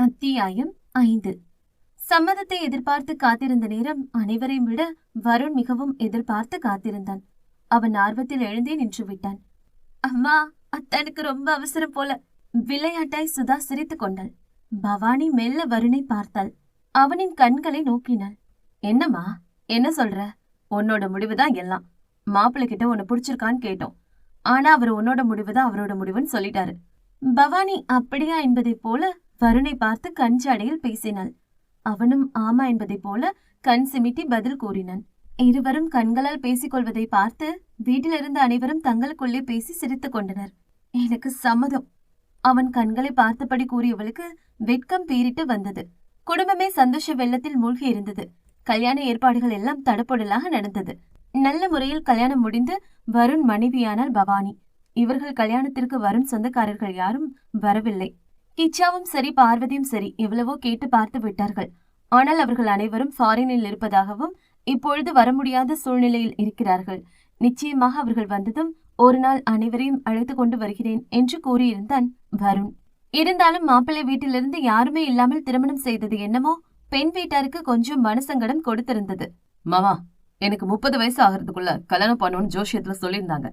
அத்தியாயம் ஐந்து. சம்மதத்தை எதிர்பார்த்து காத்திருந்த நேரம் அனைவரையும் விட வருண் மிகவும் எதிர்பார்த்து காத்திருந்தான். அவன் ஆர்வத்தில் எழுந்தே நின்று விட்டான். அம்மா அத்தனுக்கு ரொம்ப அவசரம் போல. விளையாட்டாய் சுதா சிரித்துக் கொண்டாள். பவானி மெல்ல வருணை பார்த்தாள். அவனின் கண்களை நோக்கினாள். என்னம்மா என்ன சொல்ற? உன்னோட முடிவுதான் எல்லாம். மாப்பிள்ளை கிட்ட உன்னை பிடிச்சிருக்கான்னு கேட்டோம். ஆனா அவர் உன்னோட முடிவுதான் அவரோட முடிவுன்னு சொல்லிட்டாரு. பவானி அப்படியா என்பதைப் போல வருணை பார்த்து கண் ஜடையில் பேசினாள். அவனும் ஆமா என்பதைப் போல கண் சிமிட்டி பதில் கூறினான். இருவரும் கண்களால் பேசிக்கொள்வதை பார்த்து வீட்டிலிருந்த அனைவரும் தங்களுக்குள்ளே பேசி சிரித்துக் கொண்டனர். எனக்கு சம்மதம். அவன் கண்களை பார்த்தபடி கூறியவளுக்கு வெட்கம் பீறிட்டு வந்தது. குடும்பமே சந்தோஷ வெள்ளத்தில் மூழ்கி இருந்தது. கல்யாண ஏற்பாடுகள் எல்லாம் தடப்பொடலாக நடந்தது. நல்ல முறையில் கல்யாணம் முடிந்து வருண் மனைவியானால் பவானி. இவர்கள் கல்யாணத்திற்கு வரும் சொந்தக்காரர்கள் யாரும் வரவில்லை. கிச்சாவும் சரி பார்வதியும் சரி எவ்வளவோ கேட்டு பார்த்து விட்டார்கள். ஆனால் அவர்கள் அனைவரும் ஃபாரினில் இருப்பதாகவும் இப்பொழுது வர முடியாத சூழ்நிலையில் இருக்கிறார்கள். நிச்சயமாக அவர்கள் வந்ததும் ஒரு நாள் அனைவரையும் அழைத்து கொண்டு வருகிறேன் என்று கூறியிருந்தான் வருண். இருந்தாலும் மாப்பிள்ளை வீட்டிலிருந்து யாருமே இல்லாமல் திருமணம் செய்தது என்னமோ பெண் வீட்டாருக்கு கொஞ்சம் மனசங்கடம் கொடுத்திருந்தது. மாமா எனக்கு முப்பது வயசு ஆகிறதுக்குள்ள கல்யாணம் பண்ணணும்னு ஜோஷியத்துல சொல்லியிருந்தாங்க.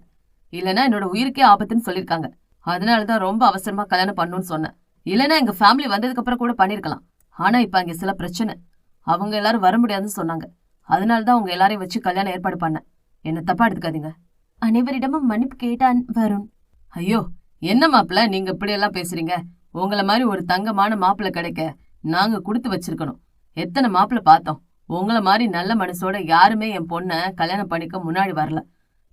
இல்லனா என்னோட உயிருக்கே ஆபத்துன்னு சொல்லியிருக்காங்க. அதனாலதான் ரொம்ப அவசரமா கல்யாணம் பண்ணணும்னு சொன்னேன். இல்லைன்னா எங்க ஃபேமிலி வந்ததுக்கு அப்புறம் கூட பண்ணிருக்கலாம். ஆனா இப்ப அங்க சில பிரச்சனை. அவங்க எல்லாரும் வர முடியாதுன்னு சொன்னாங்க. அதனால தான் உங்க எல்லாரையும் வச்சு கல்யாணம் ஏற்பாடு பண்ணேன். என்ன தப்பா எடுத்துக்காதீங்க. அனைவரிடமும் மன்னிப்பு கேட்டான் வருண். ஐயோ என்ன மாப்பிள்ள நீங்க இப்படி எல்லாம் பேசுறீங்க? உங்கள மாதிரி ஒரு தங்கமான மாப்பிள்ள கிடைக்க நாங்க கொடுத்து வச்சிருக்கணும். எத்தனை மாப்பிள்ள பார்த்தோம். உங்கள மாதிரி நல்ல மனசோட யாருமே என் பொண்ணை கல்யாணம் பண்ணிக்க முன்னாடி வரல.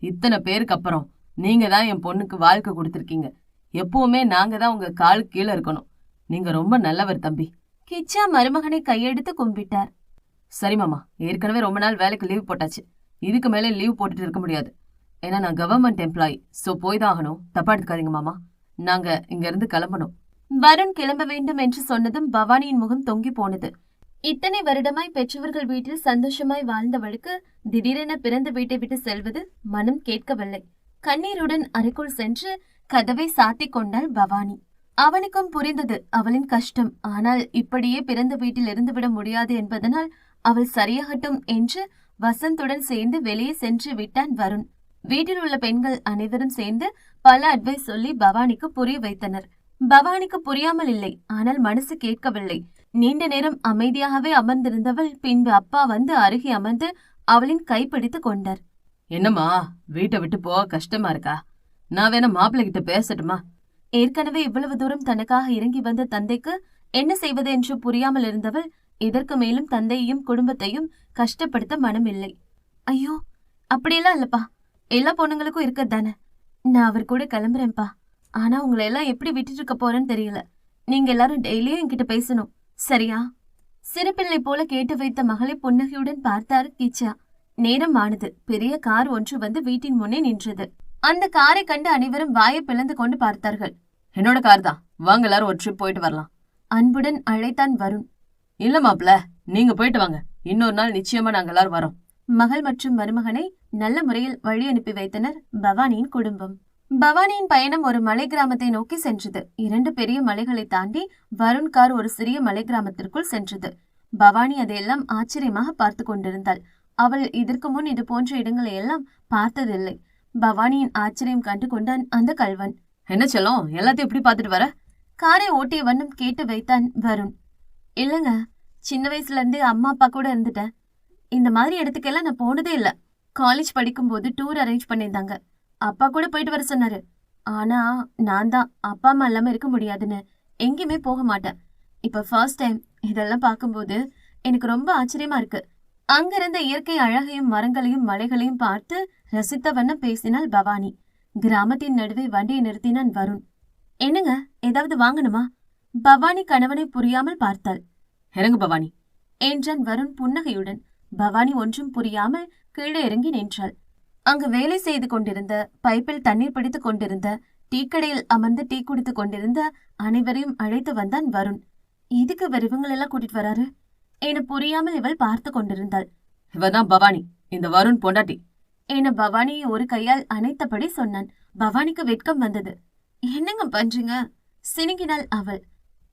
இத்தனை பேருக்கு அப்புறம் நீங்க தான் என் பொண்ணுக்கு வாழ்க்கை கொடுத்துருக்கீங்க. எப்பவுமே நாங்க தான் உங்க காலுக்கு கீழே இருக்கணும். நீங்க ரொம்ப நல்லவர் தம்பி. கிச்சா மருமகனை கையெடுத்து கும்பிட்டார். சரி மாமா. ஏற்கனவே ரொம்ப நாள் வேலைக்கு லீவ் போட்டாச்சு. இதுக்கு மேலே லீவ் போட்டுட்டு இருக்க முடியாது. ஏன்னா நான் கவர்மெண்ட் எம்ப்ளாயி ஸோ போய் தான் ஆகணும். தப்பா எடுத்துக்காதீங்க மாமா. நாங்க இங்க இருந்து கிளம்பணும். வருண் கிளம்ப வேண்டும் என்று சொன்னதும் பவானியின் முகம் தொங்கி போனது. இத்தனை வருடமாய் பெற்றவர்கள் வீட்டில் சந்தோஷமாய் வாழ்ந்தவளுக்கு திடீரென பிறந்த வீட்டை விட்டு செல்வது மனம் கேட்கவில்லை. கண்ணீருடன் அறைக்குள் சென்று கதவை சாத்திக் கொண்டாள் பவானி. அவனுக்கும் புரிந்தது அவளின் கஷ்டம். ஆனால் இப்படியே பிறந்த வீட்டில் இருந்துவிட முடியாது என்பதனால் அவள் சரியாகட்டும் என்று வசந்துடன் சேர்ந்து வெளியே சென்று விட்டான் வருண். வீட்டில் உள்ள பெண்கள் அனைவரும் சேர்ந்து பல அட்வைஸ் சொல்லி பவானிக்கு புரிய வைத்தனர். பவானிக்கு புரியாமல் இல்லை. ஆனால் மனசு கேட்கவில்லை. நீண்ட நேரம் அமைதியாகவே அமர்ந்திருந்தவள் பின்பு அப்பா வந்து அருகே அமர்ந்து அவளின் கைப்பிடித்து கொண்டார். என்னம்மா வீட்டை விட்டு போக கஷ்டமா இருக்கா? நான் வேணா மாப்பிள்ளை கிட்ட பேசட்டுமா? ஏற்கனவே இவ்வளவு தூரம் தனக்காக இறங்கி வந்த தந்தைக்கு என்ன செய்வது என்று புரியாமல் இருந்தவள் இதற்கு மேலும் தந்தையையும் குடும்பத்தையும் கஷ்டப்படுத்த மனமில்லை ஐயோ அப்படியெல்லாம் இல்லப்பா. எல்லா பொண்ணுங்களுக்கும் இருக்கதானே நான் அவர் கூட கிளம்புறேன்ப்பா. ஆனா உங்களை எல்லாம் எப்படி விட்டுட்டு இருக்க போறேன்னு தெரியல. நீங்க எல்லாரும் டெய்லியும் என்கிட்ட பேசணும். சரியா? சிறுபிள்ளை போல கேட்டு வைத்த மகளை புன்னகையுடன் பார்த்தார் கீச்சா. நேரம் ஆனது. பெரிய கார் ஒன்று வந்து வீட்டின் முன்னே நின்றது. அந்த காரை கண்டு அனைவரும் வாயை பிளந்து கொண்டு பார்த்தார்கள். என்னோட கார் தான். வாங்க எல்லாரும் ஒரு ட்ரிப் போயிட்டு வரலாம். அன்புடன் அழைத்தான் வருண். இல்ல மாப்பிள்ள நீங்க போயிட்டு வாங்க. இன்னொரு நாள் நிச்சயமா நாங்க எல்லாரும் வரோம். மகள் மற்றும் மருமகனை நல்ல முறையில் வழி அனுப்பி வைத்தனர் பவானியின் குடும்பம். பவானியின் பயணம் ஒரு மலை கிராமத்தை நோக்கி சென்றது. இரண்டு பெரிய மலைகளை தாண்டி வருண் கார் ஒரு சிறிய மலை கிராமத்திற்குள் சென்றது. பவானி அதையெல்லாம் ஆச்சரியமாக பார்த்து கொண்டிருந்தாள். அவள் இதற்கு முன் இது போன்ற இடங்களை எல்லாம் பார்த்ததில்லை. பவானியின் ஆச்சரியம் கண்டு கொண்டான் அந்த கல்வன். என்ன செல்லம் எல்லாத்தையும் எப்படி பார்த்துட்டு வர? காரை ஓட்டிய வண்ணம் கேட்டு வைத்தான் வருண். இல்லைங்க சின்ன வயசுல இருந்தே அம்மா அப்பா கூட இருந்துட்டேன். இந்த மாதிரி இடத்துக்கெல்லாம் நான் போனதே இல்ல. காலேஜ் படிக்கும்போது டூர் அரேஞ்ச் பண்ணியிருந்தாங்க. அப்பா கூட போயிட்டு வர சொன்னாரு. ஆனா நான் தான் அப்பா அம்மா இல்லாம இருக்க முடியாதுன்னு எங்கேயுமே போக மாட்டேன். இப்ப ஃபர்ஸ்ட் டைம் இதெல்லாம் பார்க்கும்போது எனக்கு ரொம்ப ஆச்சரியமா இருக்கு. அங்கிருந்த இயற்கை அழகையும் மரங்களையும் மலைகளையும் பார்த்து ரசித்த வண்ணம் பேசினாள் பவானி. கிராமத்தின் நடுவே வண்டியை நிறுத்தினான் வருண். என்னங்க? ஏதாவது வாங்கணுமா? பவானி கணவனை புரியாமல் பார்த்தாள். இறங்கு பவானி. என்றான் வருண் புன்னகையுடன். பவானி ஒன்றும் புரியாமல் கீழே இறங்கி நின்றாள். அங்கு வேலை செய்து கொண்டிருந்த பைப்பில் தண்ணீர் பிடித்துக் கொண்டிருந்த டீக்கடையில் அமர்ந்து டீ குடித்துக் கொண்டிருந்த அனைவரையும் அழைத்து வந்தான் வருண். எதுக்கு இவர் இவங்களெல்லாம் கூட்டிட்டு வராரு? என புரியாமல் இவள் பார்த்து கொண்டிருந்தாள். இவதான் பவானி இந்த வருண் பொண்டாட்டி. என பவானியை ஒரு கையால் அணைத்தபடி சொன்னான். பவானிக்கு வெட்கம் வந்தது. என்னங்க பண்றீங்க? சினுங்கினாள் அவள்.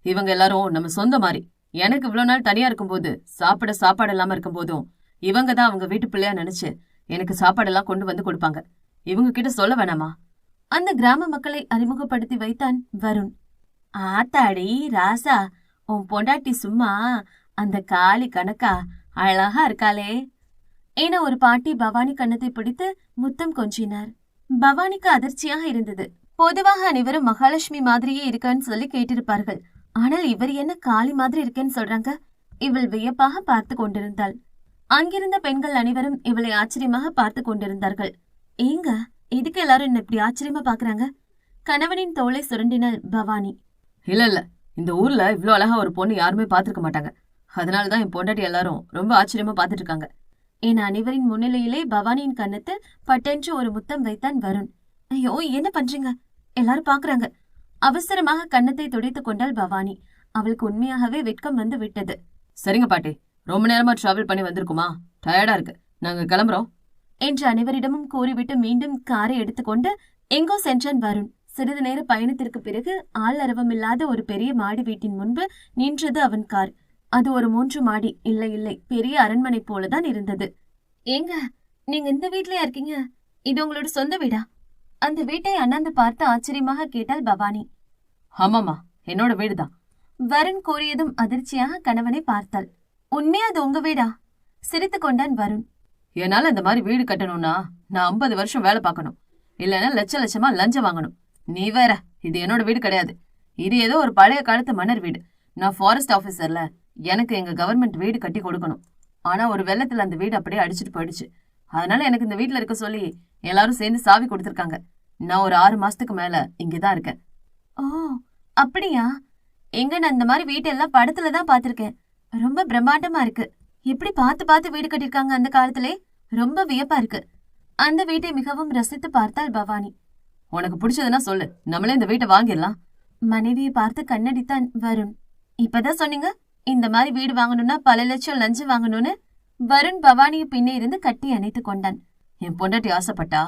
இவங்க எல்லாரும் நம்ம சொந்த மாதிரி. எனக்கு இவ்வளவு நாள் தனியா இருக்கும்போது சாப்பிட சாப்பாடு இல்லாம இருக்கும்போதும் இவங்க தான் அவங்க வீட்டு பிள்ளையா நினைச்சு எனக்கு சாப்பாடெல்லாம் கொண்டு வந்து கொடுப்பாங்க. இவங்க கிட்ட சொல்ல வேணாமா? அந்த கிராம மக்களை அறிமுகப்படுத்தி வைத்தான் வருண். ஆத்தாடி ராசா உன் பொண்டாட்டி சும்மா அந்த காளி கணக்கா அழகா இருக்காளே என ஒரு பாட்டி பவானி கண்ணத்தை பிடித்து முத்தம் கொஞ்சினார். பவானிக்கு அதிர்ச்சியாக இருந்தது. பொதுவாக அனைவரும் மகாலட்சுமி மாதிரியே இருக்கான்னு சொல்லி கேட்டிருப்பார்கள். ஆனால் இவர் என்ன காளி மாதிரி இருக்கேன்னு சொல்றாங்க? இவள் வியப்பாக பார்த்து கொண்டிருந்தாள். அங்கிருந்த பெண்கள் அனைவரும் இவளை ஆச்சரியமாக பார்த்து கொண்டிருந்தார்கள். ஏங்க எதுக்கு எல்லாரும் என்ன இப்படி ஆச்சரியமா பாக்குறாங்க? கணவனின் தோளை சுரண்டினாள் பவானி. இல்ல இல்ல இந்த ஊர்ல இவ்ளோ அழகா ஒரு பொண்ணு யாருமே பாத்திருக்க மாட்டாங்க. அதனால தான் என் பொண்டாட்டி எல்லாரும் ரொம்ப ஆச்சரியமா பாத்துட்டு இருக்காங்க என் அனைவரின் முன்னிலையிலே பவானியின் கன்னத்தில் பட்டென்று ஒரு முத்தம் வைத்தான் வருண். ஐயோ என்ன பண்றீங்க? எல்லாரும் பாக்குறாங்க அவசரமாக கன்னத்தை துடைத்துக் கொண்டாள் பவானி. அவளுக்கு உண்மையாகவே வெட்கம் வந்து விட்டது. சரிங்க பாட்டி ரொம்ப நேரமா டிராவல் பண்ணி வந்திருக்குமா? டயர்டா இருக்கு. நாங்க கிளம்புறோம். என்று அனைவரிடமும் கூறிவிட்டு மீண்டும் காரை எடுத்துக்கொண்டு எங்கோ சென்றான் வருண். சிறிது நேர பயணத்திற்கு பிறகு ஆள் அரவமில்லாத ஒரு பெரிய மாடி வீட்டின் முன்பு நின்றது அவன் கார். அது ஒரு மூன்று மாடி. இல்லை இல்லை. பெரிய அரண்மனை போலதான் இருந்தது. ஏங்க நீங்க இந்த வீட்லயா இருக்கீங்க? இது உங்களோட சொந்த வீடா? அந்த வீட்டை அண்ணாந்து பார்த்து ஆச்சரியமாக கேட்டாள் பவானி. ஆமாமா என்னோட வீடுதான். வருண் கூறியதும் அதிர்ச்சியாக கணவனை பார்த்தாள். உண்மையா அது உங்க வீடா? சிரித்துக் கொண்டான் வருண். என்னால இந்த மாதிரி வீடு கட்டணும்னா நான் ஐம்பது வருஷம் வேலை பார்க்கணும். இல்லைன்னா லட்ச லட்சமா லஞ்சம் வாங்கணும். நீ வேற இது என்னோட வீடு கிடையாது. இது ஏதோ ஒரு பழைய காலத்து மன்னர் வீடு. நான் ஃபாரஸ்ட் ஆஃபீஸர்ல எனக்கு எங்க கவர்மெண்ட் வீடு கட்டி கொடுக்கணும். ஆனா ஒரு வெள்ளத்துல அந்த வீடு அப்படியே அடிச்சுட்டு போயிடுச்சு. அதனால எனக்கு இந்த வீட்டுல இருக்க சொல்லி எல்லாரும் சேர்ந்து சாவி கொடுத்துருக்காங்க. நான் ஒரு ஆறு மாசத்துக்கு மேல இங்கதான் இருக்கேன். ஓ அப்படியா? எங்க நான் இந்த மாதிரி வீட்டெல்லாம் படத்துல தான் பாத்திருக்கேன் ரொம்ப பிரம்மாண்டமா இருக்கு. எப்படி பார்த்து பார்த்து வீடு கட்டியிருக்காங்க அந்த காலத்திலே? ரொம்ப வியப்பா இருக்கு. அந்த வீட்டை மிகவும் ரசித்து பார்த்தாள் பவானி. உனக்கு பிடிச்சதுன்னா சொல்லு. நம்மளே இந்த வீட்டை வாங்கிடலாம். மனைவியை பார்த்து கண்ணடித்தான் வருண். இப்பதான் சொன்னீங்க? இந்த மாதிரி வீடு வாங்கணும்னா பல லட்சம் லஞ்சம் வாங்கணும்னு வருண் பவானியை பின்னே இருந்து கட்டி அணைத்துக் கொண்டான். என் பொண்டாட்டி ஆசைப்பட்டா?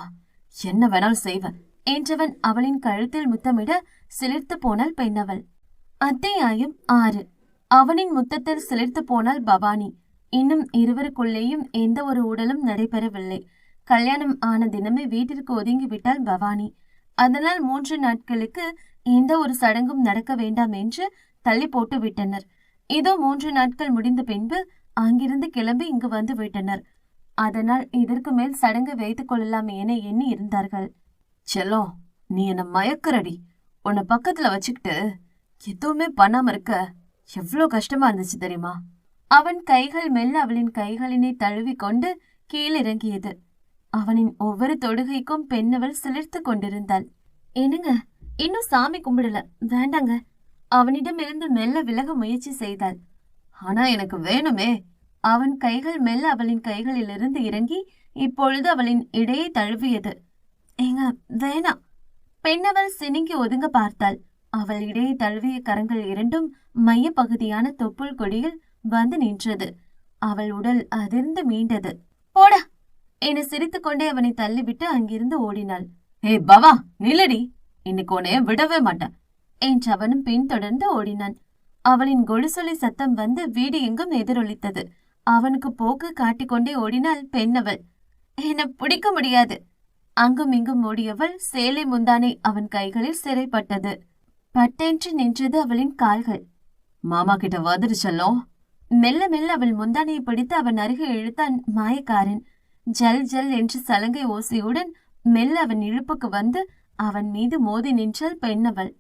என்ன வேணாலும் செய்வேன் என்றவன் அவளின் கழுத்தில் முத்தமிட சிலிர்த்து போனாள் பெண்ணவள். அத்தியாயம் ஆறு. அவனின் முத்தத்தில் சிலிர்த்து போனாள் பவானி. இன்னும் இருவருக்குள்ளேயும் எந்த ஒரு உடலும் நடைபெறவில்லை. கல்யாணம் ஆன தினமே வீட்டிற்கு ஒதுங்கி விட்டாள் பவானி. அதனால் மூன்று நாட்களுக்கு எந்த ஒரு சடங்கும் நடக்க வேண்டாம் என்று தள்ளி போட்டு விட்டனர். இதோ மூன்று நாட்கள் முடிந்த பின்பு அங்கிருந்து கிளம்பி இங்கு வந்து விட்டனர். அதனால் இதற்கு மேல் சடங்கு வைத்துக் கொள்ளலாம் என எண்ணி இருந்தார்கள். செல்லோ நீ என்ன மயக்கரடி உன்னை பக்கத்துல வச்சுக்கிட்டு எதுவுமே பண்ணாம இருக்க. எவ்வளோ கஷ்டமா இருந்துச்சு தெரியுமா? அவன் கைகள் மெல்ல அவளின் கைகளினை தழுவிக் கொண்டு கீழிறங்கியது அவனின் ஒவ்வொரு தொடுகைக்கும் பெண்ணவள் சிலிர்த்து கொண்டிருந்தாள். என்னங்க? இன்னும் சாமி கும்பிடல. வேண்டாங்க. அவனிடமிருந்து மெல்ல விலக முயற்சி செய்தாள். ஆனா எனக்கு வேணுமே. அவன் கைகள் மெல்ல அவளின் கைகளிலிருந்து இறங்கி இப்பொழுது அவளின் இடையை தழுவியது. ஏங்க வேணாம் பெண்ணவள் சினுங்கி ஒதுங்க பார்த்தாள். அவள் இடையே தழுவிய கரங்கள் இரண்டும் மைய பகுதியான தொப்புள் கொடியில் வந்து நின்றது. அவள் உடல் அதிர்ந்து மீண்டது. போடா! என சிரித்துக்கொண்டே அவனை தள்ளிவிட்டு அங்கிருந்து ஓடினாள். ஏ பவா நில்லடி. இன்னைக்கு உன்னைய விடவே மாட்டேன். என்று அவனும் பின்தொடர்ந்து ஓடினான். அவளின் கொலுசொலி சத்தம் வந்து வீடு எங்கும் எதிரொலித்தது. அவனுக்கு போக்கு காட்டிக்கொண்டே ஓடினாள் பெண்ணவள் என்ன பிடிக்க முடியாது. அங்கும் இங்கும் ஓடியவள் சேலை முந்தானை அவன் கைகளில் சிறைப்பட்டது. பட்டென்று நின்றது அவளின் கால்கள். மாமா கிட்ட வந்துரு செல்லம். மெல்ல மெல்ல அவள் முந்தானையை பிடித்து அவன் அருகே இழுத்தான் மாயக்காரன். ஜல் ஜல் என்று சலங்கை ஓசையுடன் மெல்ல அவன் இழுப்புக்கு வந்து அவன் மீது மோதி நின்றாள் பெண்ணவள்.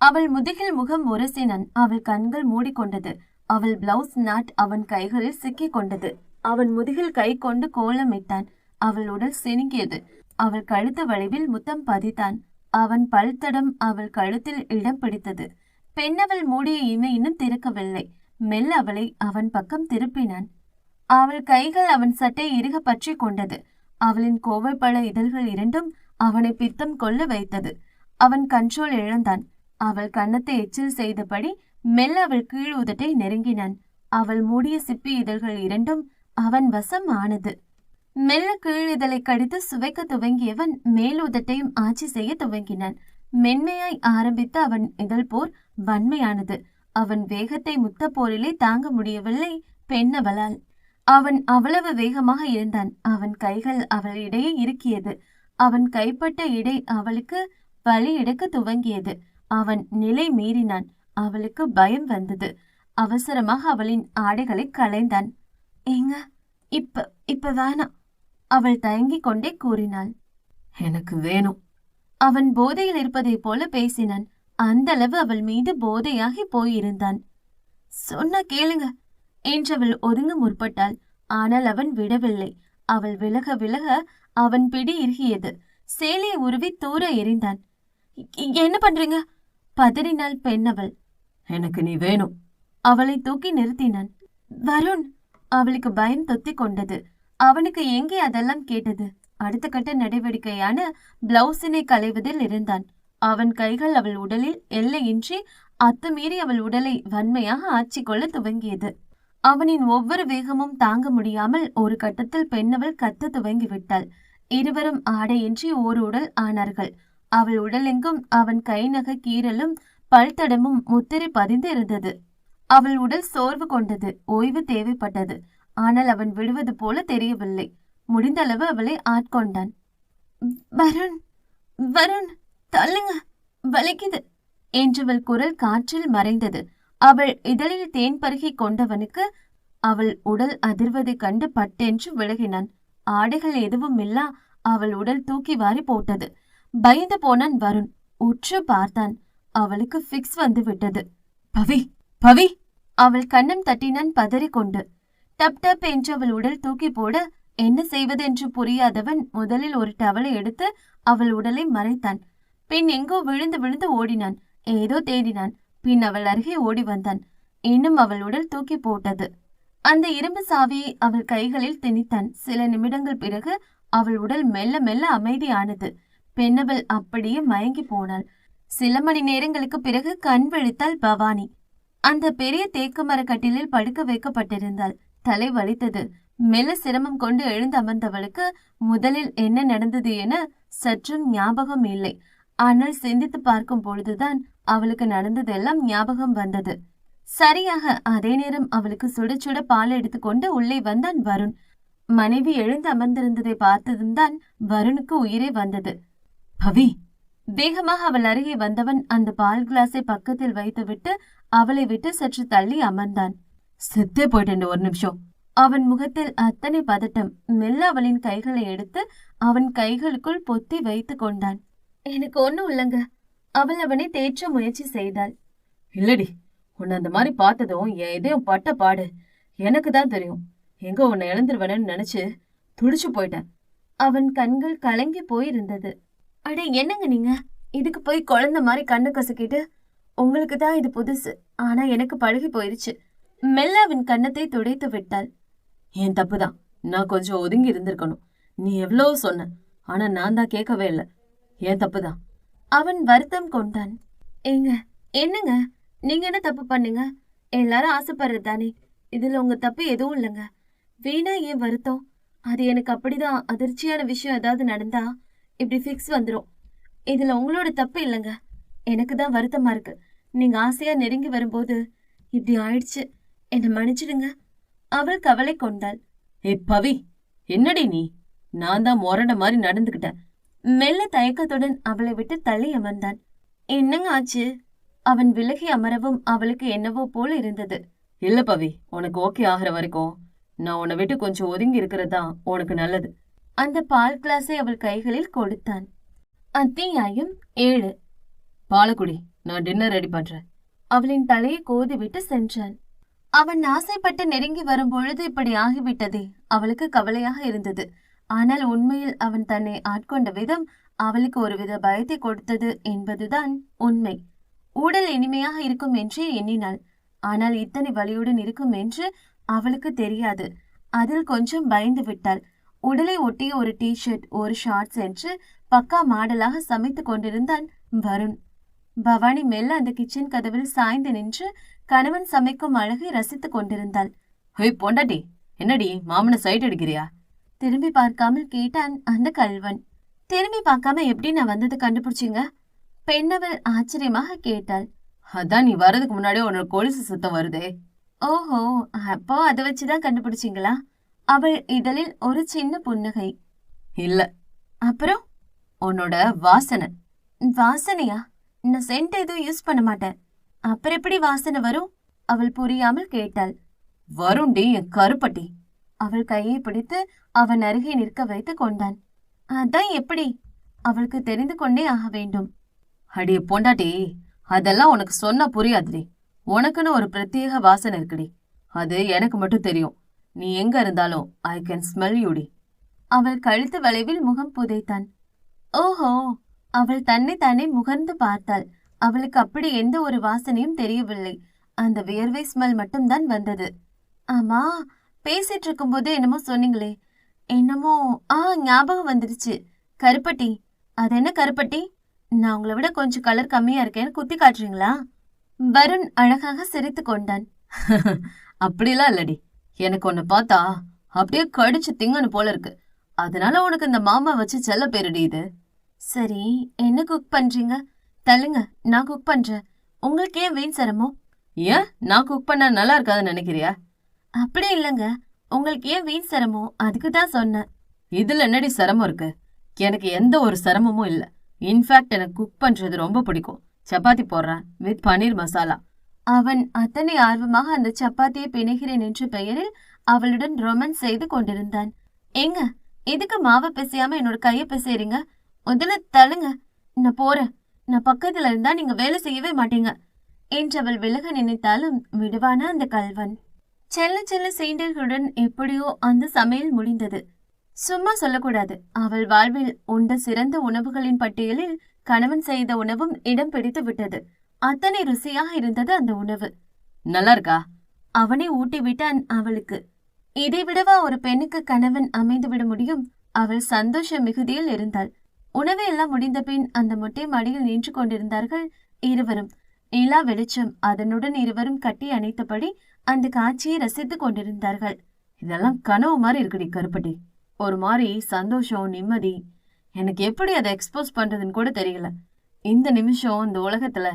அவள் முதுகில் முகம் உரசினன். அவள் கண்கள் மூடிக்கொண்டது. அவள் பிளவுஸ் நாட் அவன் கைகளில் சிக்கிக் கொண்டது அவன் முதுகில் கை கொண்டு கோலமிட்டான். அவள் உடல் சினுங்கியது. அவள் கழுத்து வளைவில் முத்தம் பதித்தான். அவன் பல்தடம் அவள் கழுத்தில் இடம் பிடித்தது. பெண்ணவள் மூடிய இமை இன்னும் திறக்கவில்லை. மெல்ல அவளை அவன் பக்கம் திருப்பினான். அவள் கைகள் அவன் சட்டை இறுக பற்றி கொண்டது. அவளின் கோவைப்பழ இதழ்கள் இரண்டும் அவனை பித்தம் கொள்ள வைத்தது. அவன் கண்ட்ரோல் இழந்தான். அவள் கன்னத்தை எச்சில் செய்தபடி மெல்ல அவள் கீழ் உதட்டை நெருங்கினான். அவள் மூடிய சிப்பி இதழ்கள் இரண்டும் அவன் வசம் ஆனது. மெல்ல கீழ் இதழை கடித்து சுவைக்க துவங்கியவன் மேல் உதட்டையும் ஆட்சி செய்ய துவங்கினான். மென்மையாய் ஆரம்பித்த அவன் இதழ் போர் வன்மையானது. அவன் வேகத்தை முத்த போரிலே தாங்க முடியவில்லை பெண்ணவளால். அவன் அவ்வளவு வேகமாக இருந்தான். அவன் கைகள் அவள் இடையே இருக்கியது அவன் கைப்பட்ட இடை அவளுக்கு வலி எடுக்க துவங்கியது. அவன் நிலை மீறினான். அவளுக்கு பயம் வந்தது. அவசரமாக அவளின் ஆடைகளை களைந்தான். ஏங்க இப்ப இப்ப வேணாம் அவள் தயங்கிக் கொண்டே கூறினாள். எனக்கு வேணும். அவன் போதையில் இருப்பதைப் போல பேசினான். அந்த அளவு அவள் மீது போதையாகி போயிருந்தான். சொன்னா கேளுங்க என்றவள் ஒதுங்க முற்பட்டாள். ஆனால் அவன் விடவில்லை. அவள் விலக விலக அவன் பிடி இறுகியது. சேலையை உருவி தூர எறிந்தான். "இ- என்ன பண்றீங்க? பதறினாள் பெண்ணவள். எனக்கு நீ வேணும். அவளை தூக்கி நிறுத்தினான். வருண் அவளுக்கு பயம் தொத்திக் கொண்டது. அவனுக்கு எங்கே அதெல்லாம் கேட்டது? அடுத்த கட்ட நடவடிக்கையான பிளவுஸினை களைவதில் இருந்தான். அவன் கைகள் அவள் உடலில் எல்லையின்றி அத்துமீறி அவள் உடலை வன்மையாக ஆட்சிக்கொள்ள துவங்கியது. அவனின் ஒவ்வொரு வேகமும் தாங்க முடியாமல் ஒரு கட்டத்தில் பெண்ணவள் கத்த துவங்கிவிட்டாள். இருவரும் ஆடையின்றி ஓர் உடல் ஆனார்கள். அவள் உடலெங்கும் அவன் கை நகை கீறலும் பல்தடமும் முத்திரை பதிந்து இருந்தது. அவள் உடல் சோர்வு கொண்டது ஓய்வு தேவைப்பட்டது. ஆனால் அவன் விடுவது போல தெரியவில்லை. முடிந்தளவு அவளை ஆட்கொண்டான். வருண் வருண் தள்ளுங்க வலிக்குது என்றவள் குரல் காற்றில் மறைந்தது. அவள் இதழில் தேன் பருகிக் கொண்டவனுக்கு அவள் உடல் அதிர்வதைக் கண்டு பட்டென்று விலகினான். ஆடைகள் எதுவும் இல்லா அவள் உடல் தூக்கி வாரி போட்டது. பயந்து போனான் வருண் உற்று பார்த்தான். அவளுக்கு ஃபிக்ஸ் வந்து விட்டது. பவி பவி! அவள் கண்ணம் தட்டினான் பதறிக்கொண்டு டப் டப் என்று அவள் உடல் தூக்கி போட என்ன செய்வதென்று புரியாதவன் முதலில் ஒரு டவலை எடுத்து அவள் உடலை மறைத்தான். பின் எங்கோ விழுந்து விழுந்து ஓடினான். ஏதோ தேடினான். பின் அவள் அருகே ஓடி வந்தான். இன்னும் அவள் உடல் தூக்கி போட்டது. அந்த இரும்பு சாவியை அவள் கைகளில் திணித்தான். சில நிமிடங்கள் பிறகு அவள் உடல் மெல்ல மெல்ல அமைதியானது. பெண்ணவள் அப்படியே மயங்கி போனாள். சில மணி நேரங்களுக்கு பிறகு கண் விழித்தாள் பவானி. அந்த பெரிய தேக்கு மரக்கட்டிலில் படுக்க வைக்கப்பட்டிருந்தாள். தலை வலித்தது. மெல்ல சிரமம் கொண்டு எழுந்து அமர்ந்தவளுக்கு முதலில் என்ன நடந்தது என சற்றும் ஞாபகம் இல்லை. ஆனால் சிந்தித்து பார்க்கும் பொழுதுதான் அவளுக்கு நடந்ததெல்லாம் ஞாபகம் வந்தது. சரியாக அதே நேரம் அவளுக்கு சுட சுட பால் எடுத்துக்கொண்டு உள்ளே வந்தான் வருண். மனைவி எழுந்து அமர்ந்திருந்ததை பார்த்ததும் தான் வருணுக்கு உயிரே வந்தது. பவி. வேகமாக அவள் அருகே வந்தவன் அந்த பால் கிளாஸை பக்கத்தில் வைத்துவிட்டு அவளை விட்டு சற்று தள்ளி அமர்ந்தான். செத்தே போயிட்டேன் ஒரு நிமிஷம். அவன் முகத்தில் அத்தனை பதட்டம். மெல்ல அவளின் கைகளை எடுத்து அவன் கைகளுக்குள் பொத்தி வைத்துக் கொண்டான். எனக்கு ஒண்ணும் இல்லைங்க. அவள் அவனை தேற்ற முயற்சி செய்தாள். இல்லடி. உன்னை அந்த மாதிரி பார்த்ததும் என் இதயம் பட்ட பாடு. எனக்கு தான் தெரியும். எங்க உன்னை இழந்துருவேன்னு நினைச்சு துடிச்சு போயிட்டேன். அவன் கண்கள் கலங்கி போயிருந்தது. அட என்னங்க நீங்க? இதுக்கு போய் குழந்தை மாதிரி கண்ணு கசக்கிட்டு உங்களுக்கு தான் இது புதுசு. ஆனா எனக்கு பழகி போயிருச்சு. மெல்லாவின் கன்னத்தை துடைத்து விட்டாள். என் தப்புதான். நான் கொஞ்சம் ஒதுங்கி இருந்திருக்கணும். நீ எவ்வளவோ சொன்ன. ஆனா நான் தான் கேட்கவே இல்லை. என் தப்புதான். அவன் வருத்தம் கொண்டான். ஏங்க என்னங்க? நீங்க என்ன தப்பு பண்ணுங்க? எல்லாரும் ஆசைப்படுறது தானே. இதுல உங்க தப்பு எதுவும் இல்லைங்க. வீணா ஏன் வருத்தம்? அது எனக்கு அப்படிதான். அதிர்ச்சியான விஷயம் ஏதாவது நடந்தா இப்படி ஃபிக்ஸ் வந்துடும் இதுல உங்களோட தப்பு இல்லைங்க. எனக்கு தான் வருத்தமா இருக்கு. நீங்க ஆசையா நெருங்கி வரும்போது இப்படி ஆயிடுச்சு. என்னை மன்னிச்சிடுங்க. அவள் கவலை கொண்டாள். ஏய் பவி என்னடி நீ? நான் தான் முரண்ட மாதிரி நடந்துக்கிட்டேன். மெல்ல தயக்கத்துடன் அவளை விட்டு தள்ளி அமர்ந்தான். என்னங்க ஆச்சு? அவன் விலகி அமரவும் அவளுக்கு என்னவோ போல இருந்தது. இல்ல பவி உனக்கு ஓகே ஆகுற வரைக்கும் நான் உன்னை விட்டு கொஞ்சம் ஒதுங்கி இருக்கிறது தான் உனக்கு நல்லது. அந்த பால் கிளாஸை அவள் கைகளில் கொடுத்தான். அத்தியாயம் ஏழு. பாலக்குடி நான் டின்னர் ரெடி பண்றேன். அவளின் தலையை கோதிவிட்டு சென்றான். அவன் ஆசைப்பட்டு நெருங்கி வரும் பொழுது இப்படி ஆகிவிட்டதே. அவளுக்கு கவலையாக இருந்தது. ஆனால் உண்மையில் அவன் தன்னை ஆட்கொண்ட விதம் அவளுக்கு ஒருவித பயத்தை கொடுத்தது என்பதுதான் உண்மை. ஊடல் இனிமையாக இருக்கும் என்றே எண்ணினாள். ஆனால் இத்தனை வலியுடன் இருக்கும் என்று அவளுக்கு தெரியாது. அதில் கொஞ்சம் பயந்து விட்டாள் உடலை ஒட்டிய ஒரு டி ஷர்ட் ஒரு ஷார்ட்ஸ் என்று பக்கா மாடலாக சமைத்துக் கொண்டிருந்தான் வருண். பவானி மெல்ல அந்த கிச்சன் கதவில் சாய்ந்து நின்று கணவன் சமைக்கும் அழகை ரசித்துக் கொண்டிருந்தாள். ஹேய் பொண்டாட்டி என்னடி மாமனை சைட் அடிக்கிறியா திரும்பி பார்க்காமல் கேட்டான் அந்த கல்வன் திரும்பி பார்க்காம எப்படி நான் வந்தது கண்டுபிடிச்சீங்க? பெண்ணவள் ஆச்சரியமாக கேட்டாள். அதான் நீ வர்றதுக்கு முன்னாடியே உன்னோட கொலுசு சுத்தம் வருதே. ஓஹோ அப்போ அதை வச்சுதான் கண்டுபிடிச்சீங்களா? அவள் இதழில் ஒரு சின்ன புன்னகை. இல்ல. அப்புறம்? உன்னோட வாசனை. வாசனையா? நான் சென்ட் எதுவும் யூஸ் பண்ண மாட்டேன். அப்புறம் எப்படி வாசனை வரும்? அவள் புரியாமல் கேட்டாள். வருண்டி என் கருப்பட்டி. அவள் கையை பிடித்து அவன் அருகே நிற்க வைத்து கொண்டான். அதான் எப்படி? அவளுக்கு தெரிந்து கொண்டே ஆக வேண்டும். அடியே பொண்டாட்டி அதெல்லாம் உனக்கு சொன்னா புரியாதுடி உனக்குன்னு ஒரு பிரத்யேக வாசனை இருக்குடி. அது எனக்கு மட்டும் தெரியும். நீ எங்க இருந்தாலும் ஐ கேன் ஸ்மெல் யூடி அவள் கழுத்து வளைவில் முகம் புதைத்தான். ஓஹோ அவள் தன்னை தானே முகர்ந்து பார்த்தாள். அவளுக்கு அப்படி எந்த ஒரு வாசனையும் தெரியவில்லை. அந்த வியர்வை ஸ்மெல் மட்டும்தான் வந்தது. ஆமா பேசிட்டு இருக்கும்போது என்னமோ சொன்னீங்களே. என்னமோ ஆ ஞாபகம் வந்துருச்சு கருப்பட்டி அது என்ன கருப்பட்டி? நான் உங்களை விட கொஞ்சம் கலர் கம்மியா இருக்கேன்னு குத்தி காட்டுறீங்களா? வருண் அழகாக சிரித்து கொண்டான். அப்படிலாம் இல்லடி. எனக்கு உன்னை பார்த்தா அப்படியே கடிச்சு திங்கன்னு போல இருக்கு. அதனால உனக்கு இந்த மாமா வச்சு செல்ல பேருடி இது. சரி என்ன குக் பண்றீங்க? தள்ளுங்க நான் குக் பண்றேன். உங்களுக்கு ஏன் வீண் சிரமம்? ஏன்? நான் குக் பண்ணா நல்லா இருக்காதுன்னு நினைக்கிறியா? அப்படி இல்லைங்க. உங்களுக்கு ஏன் வீண் சிரமம்? அதுக்கு தான் சொன்னேன். இதுல என்னடி சிரமம் இருக்கு? எனக்கு எந்த ஒரு சிரமமும் இல்ல. இன்ஃபேக்ட் எனக்கு குக் பண்றது ரொம்ப பிடிக்கும். சப்பாத்தி போடுறேன் வித் பன்னீர் மசாலா. அவன் அத்தனை ஆர்வமாக அந்த சப்பாத்தியை பிணைகிறேன் என்ற பெயரில் அவளுடன் ரொமான்ஸ் செய்து கொண்டிருந்தான். ஏங்க எதுக்கு மாவை பிசையாம என்னோட கையை பிசைறீங்க முதல்ல தள்ளுங்க. நான் போறேன். நான் பக்கத்துல இருந்தா நீங்க வேலை செய்யவே மாட்டீங்க என்றவள் விலக நினைத்தாலும் விடுவான அந்த கல்வன் செல்ல செல்ல சீண்டர்களுடன் எப்படியோ அந்த சமையல் முடிந்தது. சும்மா சொல்லக்கூடாது. அவள் வாழ்வில் உண்ட சிறந்த உணவுகளின் பட்டியலில் கணவன் செய்த உணவும் இடம் பிடித்து விட்டது. அத்தனை ருசியாக இருந்தது அந்த உணவு. நல்லா இருக்கா அவனை ஊட்டி விட்டான் அவளுக்கு. இதை விடவா ஒரு பெண்ணுக்கு கணவன் அமைந்து விட முடியும்? அவள் சந்தோஷ மிகுதியில் இருந்தாள். உணவு எல்லாம் முடிந்த பின் அந்த மொட்டை மடியில் நின்று கொண்டிருந்தார்கள் இருவரும். நிலா வெளிச்சம் அதனுடன் இருவரும் கட்டி அணைத்தபடி அந்த காட்சியை ரசித்துக் கொண்டிருந்தார்கள். இதெல்லாம் கனவு மாதிரி இருக்குடி கருப்பட்டி. ஒரு மாதிரி சந்தோஷம் நிம்மதி. எனக்கு எப்படி அதை எக்ஸ்போஸ் பண்றதுன்னு கூட தெரியல. இந்த நிமிஷம் இந்த உலகத்துல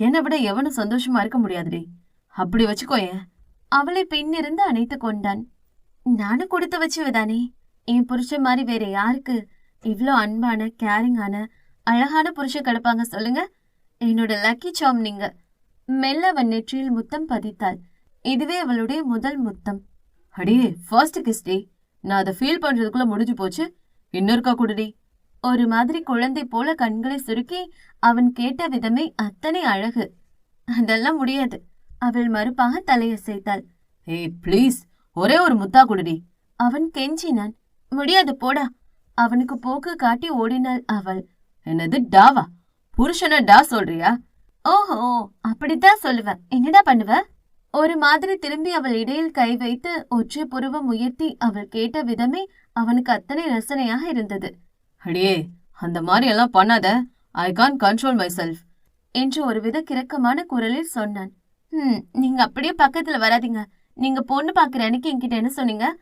என்னை விட எவனும் சந்தோஷமா இருக்க முடியாதுடி. அப்படி வச்சுக்கோயேன் அவளை பின்னிருந்து அணைத்துக் கொண்டான். நானும் கொடுத்து வச்சுவதானே என் புருஷன் மாதிரி வேற யாருக்கு இவ்ளோ அன்பான கேரிங்கான அழகான புருஷன் கிடப்பாங்க சொல்லுங்க. என்னோட லக்கி சாம் நீங்க. மெல்ல அவன் நெற்றியில் முத்தம் பதித்தாள். இதுவே அவளுடைய முதல் முத்தம். அடியே ஃபர்ஸ்ட் கிஸ்டி நான் அதை ஃபீல் பண்றதுக்குள்ள முடிஞ்சு போச்சு. இன்னொருக்கா குடுடி. ஒரு மாதிரி குழந்தை போல கண்களை சுருக்கி அவன் கேட்ட விதமே அத்தனை அழகு. அதெல்லாம் முடியாது. அவள் மறுப்பாக தலையசைத்தாள் ஏய் ப்ளீஸ் ஒரே ஒரு முத்தா குடுடி. அவன் கெஞ்சினான். முடியாது போடா. அவனுக்கு போக்கு காட்டி ஓடினாள் அவள். என்னது டாவா? புருஷன டா சொல்றியா? ஓஹோ அப்படித்தான் சொல்லுவ என்னடா பண்ணுவ? ஒரு மாதிரி திரும்பி அவள் இடையில் கை வைத்து ஒற்றை புருவம் உயர்த்தி அவள் கேட்ட விதமே அவனுக்கு அத்தனை ரசனையாக இருந்தது. அடியே அந்த மாதிரி எல்லாம் பண்ணாத. I can control my self என்று ஒருவித கிரக்கமான குரலில் சொன்னான். ம் நீங்க அப்படியே பக்கத்துல வராதீங்க. நீங்க பொண்ணு பாக்குற அன்னைக்கு என்கிட்ட என்ன சொன்னீங்க?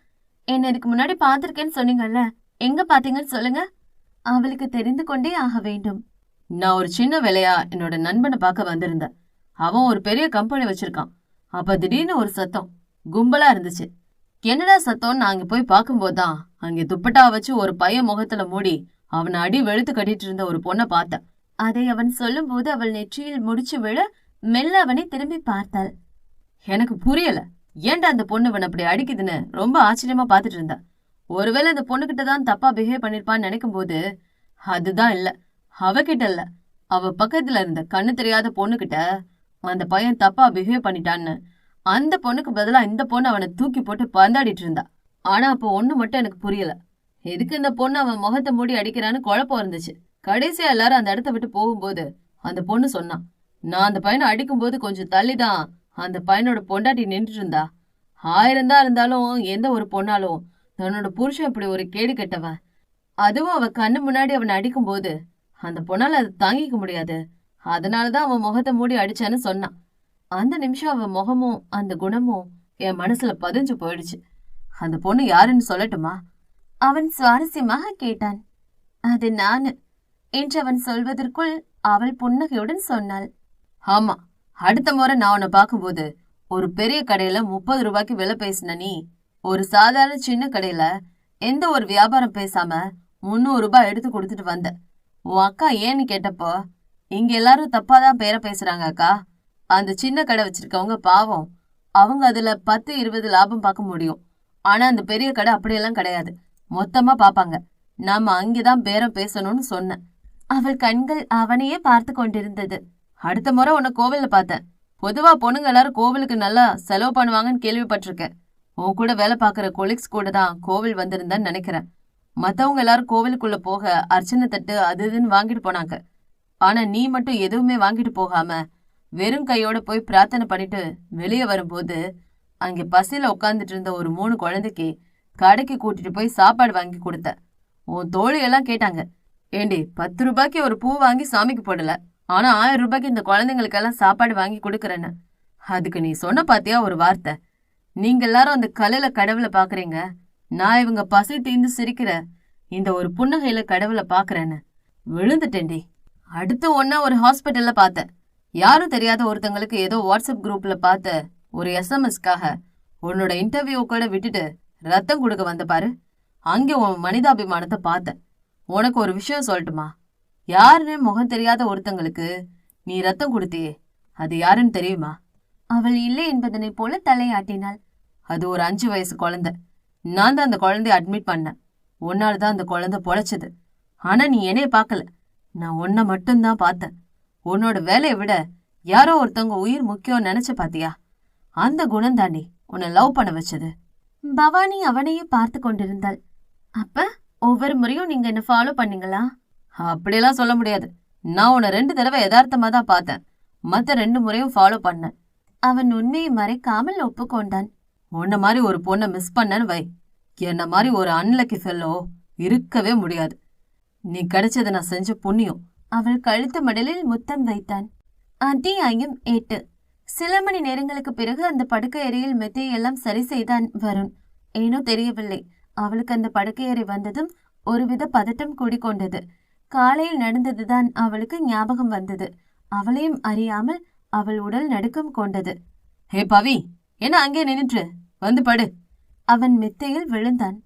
என்ன இதுக்கு முன்னாடி பார்த்திருக்கேன்னு சொன்னீங்கல்ல. எங்க பாத்தீங்கன்னு சொல்லுங்க. அவளுக்கு தெரிந்து கொண்டே ஆக வேண்டும். நான் ஒரு சின்ன வேலையா? என்னோட நண்பனை பார்க்க வந்திருந்தேன். அவன் ஒரு பெரிய கம்பெனி வச்சிருக்கான். அப்ப திடீர்னு ஒரு சத்தம். கும்பலா இருந்துச்சு. என்னடா சத்தம்? அங்க போய் பார்க்கும்போதுதான். அங்கே துப்பட்டா வச்சு ஒரு பையன் முகத்துல மூடி அவனை அடி வெளுத்து கட்டிட்டு இருந்த ஒரு பொண்ணை பார்த்தேன். அதை அவன் சொல்லும்போது அவள் நெற்றியில் முடிச்சு விழ மெல்ல அவனை திரும்பி பார்த்தாள். எனக்கு புரியல. ஏன்டா அந்த பொண்ணு இவன் அப்படி அடிக்குதுன்னு ரொம்ப ஆச்சரியமா பார்த்துட்டு இருந்தா. ஒருவேளை அந்த பொண்ணுகிட்ட தான் தப்பா பிஹேவ் பண்ணிருப்பான்னு நினைக்கும் போது அதுதான் இல்ல. அவகிட்ட இல்ல. அவ பக்கத்துல இருந்த கண்ணு தெரியாத பொண்ணுகிட்ட அந்த பையன் தப்பா பிஹேவ் பண்ணிட்டான்னு அந்த பொண்ணுக்கு பதிலா இந்த பொண்ணு அவனை தூக்கி போட்டு பந்தாடிட்டு இருந்தா. ஆனா அப்போ ஒண்ணு மட்டும் எனக்கு புரியல. எதுக்கு இந்த பொண்ணு அவன் முகத்தை மூடி அடிக்கிறான்னு குழப்பம் இருந்துச்சு. கடைசியா எல்லாரும் அந்த இடத்த விட்டு போகும்போது அந்த பொண்ணு சொன்னான் நான் அந்த பையனை அடிக்கும்போது கொஞ்சம் தள்ளி தான் அந்த பையனோட பொண்டாட்டி நின்றுட்டு இருந்தா. ஆயிரம் தான் இருந்தாலும் எந்த ஒரு பொண்ணாலும் தன்னோட புருஷன் இப்படி ஒரு கேடு கெட்டவன். அதுவும் அவ கண்ணு முன்னாடி அவனை அடிக்கும்போது அந்த பொண்ணால அதை தாங்கிக்க முடியாது. அதனாலதான் அவன் முகத்தை மூடி அடிச்சான்னு சொன்னான். அந்த நிமிஷம் அவன் முகமும் அந்த குணமும் என் மனசுல பதிஞ்சு போயிடுச்சு. அந்த பொண்ணு யாருன்னு சொல்லட்டுமா? அவன் சுவாரஸ்யமாக கேட்டான். அது நானு என்று அவன் சொல்வதற்குள் அவள் புன்னகையுடன் சொன்னாள். ஆமா அடுத்த முறை நான் உன்னை பார்க்கும்போது ஒரு பெரிய கடையில முப்பது ரூபாய்க்கு விலை பேசின நீ ஒரு சாதாரண சின்ன கடையில எந்த ஒரு வியாபாரம் பேசாம முந்நூறு ரூபாய் எடுத்து கொடுத்துட்டு வந்த. உன் அக்கா ஏன்னு கேட்டப்போ இங்க எல்லாரும் தப்பாதான் பேர பேசுறாங்க அக்கா. அந்த சின்ன கடை வச்சிருக்கவங்க பாவம். அவங்க அதுல பத்து இருபது லாபம் பார்க்க முடியும். ஆனா அந்த பெரிய கடை அப்படியெல்லாம் கிடையாது. மொத்தமா பாப்பாங்க நாம அங்கேதான் பேரம் பேசணும்னு சொன்னேன். அவள் கண்கள் அவனையே பார்த்து கொண்டிருந்தது. அடுத்த முறை உன்னை கோவில்ல பார்த்தேன். பொதுவா பொண்ணுங்க எல்லாரும் கோவிலுக்கு நல்லா செலவு பண்ணுவாங்கன்னு கேள்விப்பட்டிருக்கேன். உன் கூட வேலை பார்க்குற கொலிக்ஸ் கூட தான் கோவில் வந்திருந்தேன்னு நினைக்கிறேன். மத்தவங்க எல்லாரும் கோவிலுக்குள்ள போக அர்ச்சனை தட்டு அது இதுன்னு வாங்கிட்டு போனாங்க. ஆனா நீ மட்டும் எதுவுமே வாங்கிட்டு போகாம வெறும் கையோட போய் பிரார்த்தனை பண்ணிட்டு வெளியே வரும்போது அங்கே பசியில் உட்காந்துட்டு இருந்த ஒரு மூணு குழந்தைக்கு கடைக்கு கூட்டிட்டு போய் சாப்பாடு வாங்கி கொடுத்த. உன் தோழியெல்லாம் கேட்டாங்க ஏண்டி பத்து ரூபாய்க்கு ஒரு பூ வாங்கி சாமிக்கு போடல? ஆனா ஆயிரம் ரூபாய்க்கு இந்த குழந்தைங்களுக்கெல்லாம் சாப்பாடு வாங்கி கொடுக்குறேன்னு. அதுக்கு நீ சொன்ன பாத்தியா ஒரு வார்த்தை? நீங்க எல்லாரும் அந்த கலையில கடவுளை பாக்குறீங்க. நான் இவங்க பசி தீந்து சிரிக்கிற இந்த ஒரு புன்னகையில கடவுளை பாக்குறேன்னு. விழுந்துட்டேன்டி. அடுத்து ஒன்னா ஒரு ஹாஸ்பிட்டல்ல பார்த்தேன். யாரும் தெரியாத ஒருத்தங்களுக்கு ஏதோ வாட்ஸ்அப் குரூப்ல பார்த்த ஒரு எஸ்எம்எஸ்க்காக உன்னோட இன்டர்வியூ கூட விட்டுட்டு ரத்தம் கொடுக்க வந்த பாரு. அங்கே உன் மனிதாபிமானத்தை பார்த்தேன். உனக்கு ஒரு விஷயம் சொல்லட்டுமா? யாருன்னு முகம் தெரியாத ஒருத்தங்களுக்கு நீ ரத்தம் கொடுத்தியே அது யாருன்னு தெரியுமா? அவள் இல்லை என்பதனைப் போல தலையாட்டினாள். அது ஒரு அஞ்சு வயசு குழந்தை. நான் தான் அந்த குழந்தைய அட்மிட் பண்ணேன். உன்னால தான் அந்த குழந்தை பொழைச்சது. ஆனா நீ என்னைய பார்க்கல. நான் உன்னை மட்டும்தான் பார்த்தேன். உன்னோட வேலையை விட யாரோ ஒருத்தவங்க உயிர் முக்கியம் நினைச்ச பாத்தியா? அந்த குணம் தாண்டி உன்னை லவ் பண்ண வச்சது. பவானி அவனையே பார்த்து கொண்டிருந்தாள். அப்ப ஒவ்வொரு முறையும் நீங்க என்ன ஃபாலோ பண்ணீங்களா? அப்படியெல்லாம் சொல்ல முடியாது. நான் உன்னை ரெண்டு தடவை யதார்த்தமா தான் பார்த்தேன். மத்த ரெண்டு முறையும் ஃபாலோ பண்ணேன். அவன் உண்மையை மறைக்காமல் ஒப்புக்கொண்டான். உன்ன மாதிரி ஒரு பொண்ணை மிஸ் பண்ணன்னு வை. என்ன மாதிரி ஒரு அன்லக்கி ஃபெல்லோ இருக்கவே முடியாது. நீ கிடைச்சதை நான் செஞ்ச புண்ணியம் அவள் கழுத்து மடலில் முத்தம் வைத்தான். அத்தியாயம் எட்டு. சில மணி நேரங்களுக்கு பிறகு அந்த படுக்கை அறையில் மெத்தையெல்லாம் சரி செய்தான் வருண். ஏனோ தெரியவில்லை. அவளுக்கு அந்த படுக்கை அறை வந்ததும் ஒருவித பதட்டம் கூடிக்கொண்டது. காலையில் நடந்ததுதான் அவளுக்கு ஞாபகம் வந்தது. அவளையும் அறியாமல் அவள் உடல் நடுக்கம் கொண்டது. ஹே பவி என்ன அங்கே நின்னுட்டு வந்து படு. அவன் மெத்தையில் விழுந்தான்.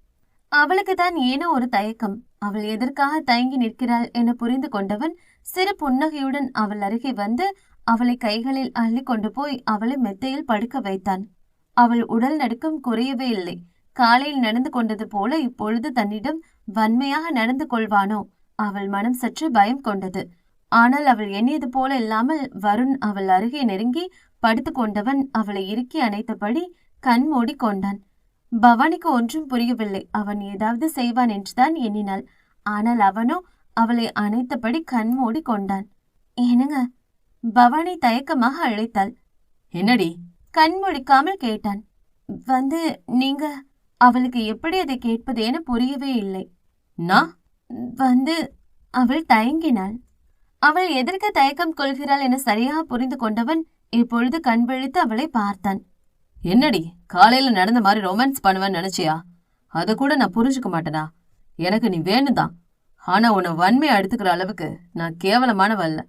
அவளுக்கு தான் ஏனோ ஒரு தயக்கம். அவள் எதற்காக தயங்கி நிற்கிறாள் என புரிந்து கொண்டவன் சிறு புன்னகையுடன் அவள் அருகே வந்து அவளை கைகளில் அள்ளி கொண்டு போய் அவளை மெத்தையில் படுக்க வைத்தான். அவள் உடல் நடுக்கம் குறையவே இல்லை. காலையில் நடந்து கொண்டது போல இப்பொழுது தன்னிடம் வன்மையாக நடந்து கொள்வானோ? அவள் மனம் சற்று பயம் கொண்டது. ஆனால் அவள் எண்ணியது போல இல்லாமல் வருண் அவள் அருகே நெருங்கி படுத்து கொண்டவன் அவளை இறுக்கி அணைத்தபடி கண் மூடி கொண்டான். பவானிக்கு ஒன்றும் புரியவில்லை. அவன் ஏதாவது செய்வான் என்றுதான் எண்ணினாள். ஆனால் அவனோ அவளை அணைத்தபடி கண் மூடி கொண்டான். ஏனுங்க பவானி தயக்கமாக அழைத்தாள். என்னடி? கண் முடிக்காமல் கேட்டான். வந்து நீங்க அவளுக்கு எப்படி அதை கேட்பது என புரியவே இல்லை. நான் வந்து அவள் தயங்கினாள். அவள் எதற்கு தயக்கம் கொள்கிறாள் என சரியாக புரிந்து கொண்டவன் இப்பொழுது கண் விழித்து அவளை பார்த்தான். என்னடி காலையில நடந்த மாதிரி ரொமான்ஸ் பண்ணுவேன்னு நினைச்சியா? அதை கூட நான் புரிஞ்சுக்க மாட்டேனா? எனக்கு நீ வேணுதான். ஆனா உன்னை வன்மையை எடுத்துக்கிற அளவுக்கு நான் கேவலமானவல்ல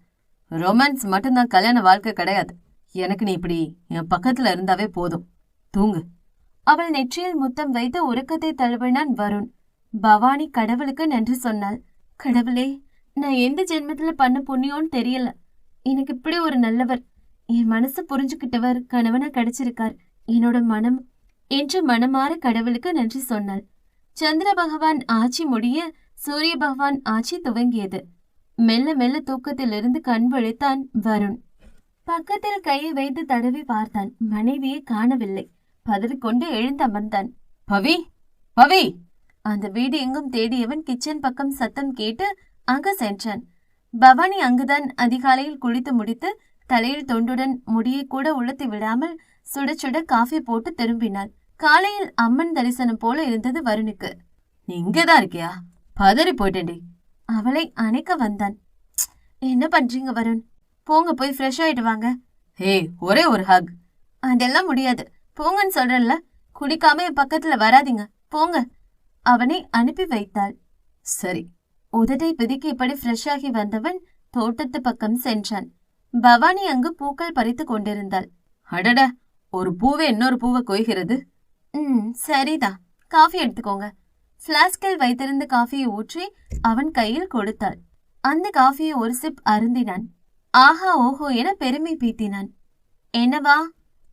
ரொமான்ஸ் மட்டும்தான் கல்யாண வாழ்க்கை கிடையாது. எனக்கு நீ இப்படி என் பக்கத்துல இருந்தாவே போதும். தூங்கு. அவள் நெற்றியில் முத்தம் வைத்து உறக்கத்தை தழுவினான் வருண். பவானி கடவுளுக்கு நன்றி சொன்னாள். கடவுளே நான் எந்த ஜென்மத்துல பண்ண புண்ணியோன்னு தெரியல. எனக்கு இப்படி ஒரு நல்லவர். என் மனசு புரிஞ்சுக்கிட்டவர் கணவனா கிடைச்சிருக்கார். என்னோட மனம் என்று மனமாற கடவுளுக்கு நன்றி சொன்னாள். சந்திர பகவான் ஆட்சி முடிய சூரிய பகவான் ஆட்சி துவங்கியது. மெல்ல மெல்ல தூக்கத்திலிருந்து கண் விழித்தான் வருண். பக்கத்தில் கையை வைத்து தடவி பார்த்தான். மனைவியை காணவில்லை. பதறிக்கொண்டு எழுந்தமர்ந்தான் பவி பவி! அந்த வீடு எங்கும் தேடியவன் கிச்சன் பக்கம் சத்தம் கேட்டு அங்கு சென்றான். பவானி அங்குதான் அதிகாலையில் குளித்து முடித்து தலையில் தொண்டுடன் முடியை கூட உளுத்தி விடாமல் சுட சுட காஃபி போட்டு திரும்பினாள். காலையில் அம்மன் தரிசனம் போல இருந்தது வருணுக்கு. நீ இங்கேதான் இருக்கியா? பதறி போயிட்டேன்டி. அவளை அணைக்க வந்தான். என்ன பண்றீங்க வருண்? போங்க போய் ஃப்ரெஷ் ஆயிட்டு வாங்க. ஹே ஒரே ஒரு ஹக் அதெல்லாம் முடியாது. போங்கன்னு சொல்றேன்ல. குடிக்காம என் பக்கத்துல வராதீங்க. போங்க. அவனை அனுப்பி வைத்தாள். சரி. உதட்டை பிதுக்கியபடி ஃப்ரெஷ் ஆகி வந்தவன் தோட்டத்து பக்கம் சென்றான். பவானி அங்கு பூக்கள் பறித்து கொண்டிருந்தாள். அடட! ஒரு பூவே இன்னொரு பூவை கொய்கிறது. ம் சரிதான் காஃபி எடுத்துக்கோங்க. பிளாஸ்கில் வைத்திருந்த காஃபியை ஊற்றி அவன் கையில் கொடுத்தாள். அந்த காஃபியை ஒரு சிப் அருந்தினான். ஆஹா ஓஹோ என பெருமை பீத்தினான். என்னவா?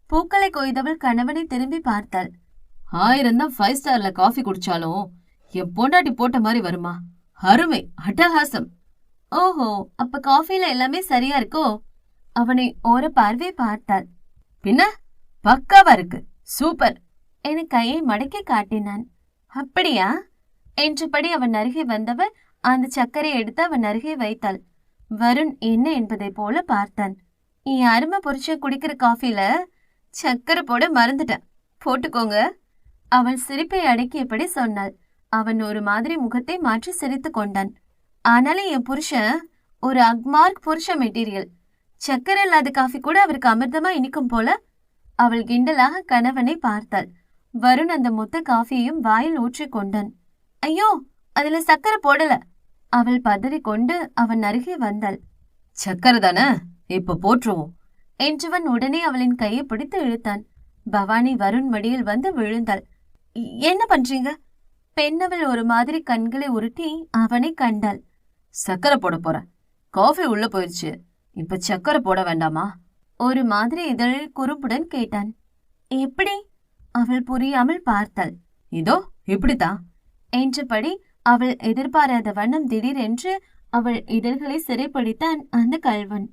பூக்களை கொய்தவள் கணவனை திரும்பி பார்த்தாள். ஆயிரம் தான் ஃபைவ் ஸ்டார்ல காஃபி குடிச்சாலும் என் பொண்டாட்டி போட்ட மாதிரி வருமா? அருமை அட்டகாசம். ஓஹோ அப்ப காஃபில எல்லாமே சரியா இருக்கோ? அவனை ஒரு பார்வை பார்த்தாள். பின்ன? பக்காவா இருக்கு. சூப்பர். என கையை மடக்கி காட்டினான். அப்படியா? என்றபடி அவன் அருகே வந்தவர் அந்த சர்க்கரை எடுத்து அவன் அருகே வைத்தாள். வருண் என்ன என்பதை போல பார்த்தான். என் அருமை புருஷன் குடிக்கிற காஃபில சர்க்கரை போட மறந்துட்டேன் போட்டுக்கோங்க. அவள் சிரிப்பை அடக்கியபடி சொன்னாள். அவன் ஒரு மாதிரி முகத்தை மாற்றி சிரித்துக் கொண்டான். ஆனாலும் என் புருஷன் ஒரு அக்மார்க் புருஷ மெட்டீரியல். சர்க்கரை இல்லாத காஃபி கூட அவருக்கு அமிர்தமா இனிக்கும் போல அவள் கிண்டலாக கணவனை பார்த்தாள். வருண் அந்த மொத்த காஃபியையும் வாயில் ஊற்றிக் கொண்டான். ஐயோ அதுல சக்கரை போடல. அவள் பதறிக்கொண்டு அவன் அருகே வந்தாள். சக்கரை தானே? இப்ப போட்டுருவோம். என்றவன் உடனே அவளின் கையை பிடித்து இழுத்தான். பவானி வருண் மடியில் வந்து விழுந்தாள். "இ- என்ன பண்றீங்க? பெண்ணவள் ஒரு மாதிரி கண்களை உருட்டி அவனை கண்டாள். சக்கரை போட போறேன். காஃபி உள்ள போயிருச்சு. இப்ப சக்கரை போட வேண்டாமா? ஒரு மாதிரி இதழில் குறும்புடன் கேட்டான். எப்படி? அவள் புரியாமல் பார்த்தாள். இதோ இப்படித்தான் என்றபடி அவள் எதிர்பாராத வண்ணம் திடீரென்று அவள் இதழ்களை சிறைப்பிடித்தான் அந்த கல்வன்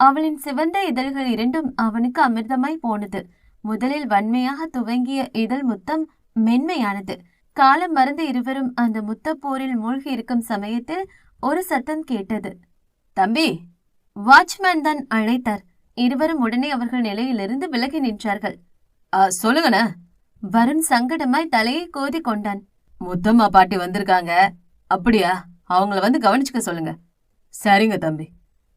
அவளின் சிவந்த இதழ்கள் இரண்டும் அவனுக்கு அமிர்தமாய் போனது. முதலில் வன்மையாக துவங்கிய இதழ் முத்தம் மென்மையானது. காலம் மறந்து இருவரும் அந்த முத்தப்போரில் மூழ்கி இருக்கும் சமயத்தில் ஒரு சத்தம் கேட்டது. தம்பி வாட்ச்மேன் தான் அழைத்தார். இருவரும் உடனே அவர்கள் நிலையிலிருந்து விலகி நின்றார்கள். சொல்லுங்கண்ண. வருண் சங்கடமாய் தலையை கோதி கொண்டான். முத்தம்மா பாட்டி வந்திருக்காங்க. அப்படியா? அவங்கள வந்து கவனிச்சுக்க சொல்லுங்க. சரிங்க தம்பி.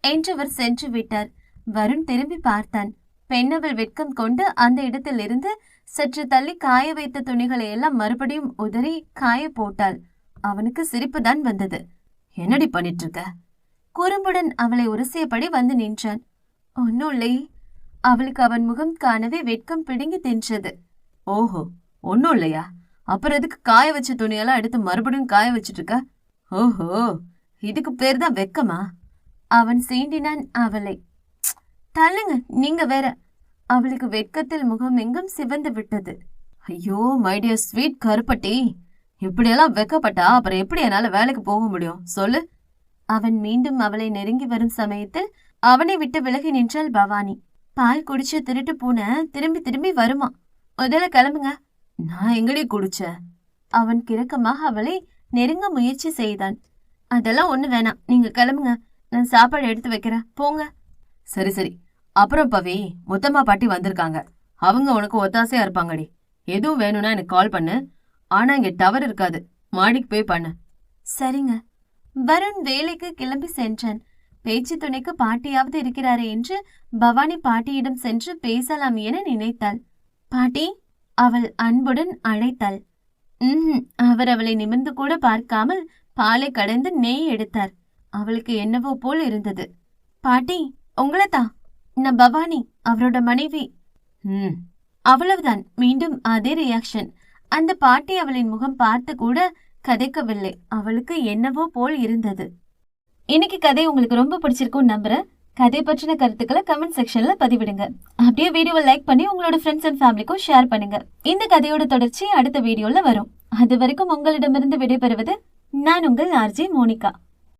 என்றவர் சென்று விட்டார். வருண் திரும்பி பார்த்தான். பெண்ணவள் வெட்கம் கொண்டு அந்த இடத்திலிருந்து சற்று தள்ளி காய வைத்த துணிகளை எல்லாம் மறுபடியும் உதறி காய போட்டாள். அவனுக்கு சிரிப்பு தான் வந்தது. என்னடி பண்ணிட்டு இருக்க? குறும்புடன் அவளை உரசியபடி வந்து நின்றான். ஒன்னும் இல்லை அவளுக்கு அவன் முகம் காணவே வெட்கம் பிடுங்கி தின்றது. ஓஹோ ஒன்னும் இல்லையா அப்புறம் எதுக்கு காய வச்ச துணியெல்லாம் எடுத்து மறுபடியும் காய வச்சிட்டு இருக்க ஓஹோ இதுக்கு பேர் தான் வெக்கமா? அவன் சீண்டினான் அவளை. தள்ளுங்க நீங்க வேற. அவளுக்கு வெட்கத்தில் முகம் எங்கும் சிவந்து விட்டது. ஐயோ மை ஸ்வீட் கருப்பட்டி. இப்படியெல்லாம் வெக்கப்பட்டா அப்புறம் எப்படி என்னால வேலைக்கு போக முடியும்? சொல்லு. அவன் மீண்டும் அவளை நெருங்கி வரும் சமயத்தில் அவனை விட்டு விலகி நின்றாள் பவானி. பால் குடிச்ச திருட்டு பூனை திரும்பி திரும்பி வருமா? முதல்ல கிளம்புங்க. நான் எங்கடி குடிச்ச? அவன் கிறக்கமாக அவளை நெருங்க முயற்சி செய்தான். அதெல்லாம் ஒண்ணு வேணாம். நீங்க கிளம்புங்க. நான் சாப்பாடு எடுத்து வைக்கிறேன். போங்க. சரி சரி. அப்புறம் பவி முத்தம்மா பாட்டி வந்திருக்காங்க. அவங்க உனக்கு ஒத்தாசையா இருப்பாங்கடி. எதுவும் வேணும்னா எனக்கு கால் பண்ணு. ஆனா இங்க டவர் இருக்காது. மாடிக்கு போய் பண்ணு. சரிங்க. வருண் வேலைக்கு கிளம்பி சென்றான். பேச்சு துணைக்கு பாட்டியாவது இருக்கிறாரே என்று பவானி பாட்டியிடம் சென்று பேசலாம் என நினைத்தாள். பாட்டி அவள் அன்புடன் அழைத்தாள். உம் அவர் அவளை நிமிர்ந்து கூட பார்க்காமல் பாலை கடைந்து நெய் எடுத்தார். அவளுக்கு என்னவோ போல் இருந்தது. பாட்டி உங்களதா? நான் பவானி அவரோட மனைவி. ம் அவ்வளவுதான். மீண்டும் அதே ரியாக்ஷன் அந்த பாட்டி அவளின் முகம் பார்த்து கூட கதைக்கவில்லை. அவளுக்கு என்னவோ போல் இருந்தது. இன்னைக்கு கதை உங்களுக்கு ரொம்ப பிடிச்சிருக்கும் நம்புறேன். கதை பற்றின கருத்துக்களை கமெண்ட் செக்ஷன்ல பதிவிடுங்க. அப்படியே வீடியோவை லைக் பண்ணி உங்களோட ஃப்ரெண்ட்ஸ் அண்ட் ஃபேமிலிக்கும் ஷேர் பண்ணுங்க. இந்த கதையோட தொடர்ச்சி அடுத்த வீடியோல வரும். அது வரைக்கும் உங்களிடமிருந்து விடைபெறுவது நான் உங்கள் ஆர்ஜி மோனிகா.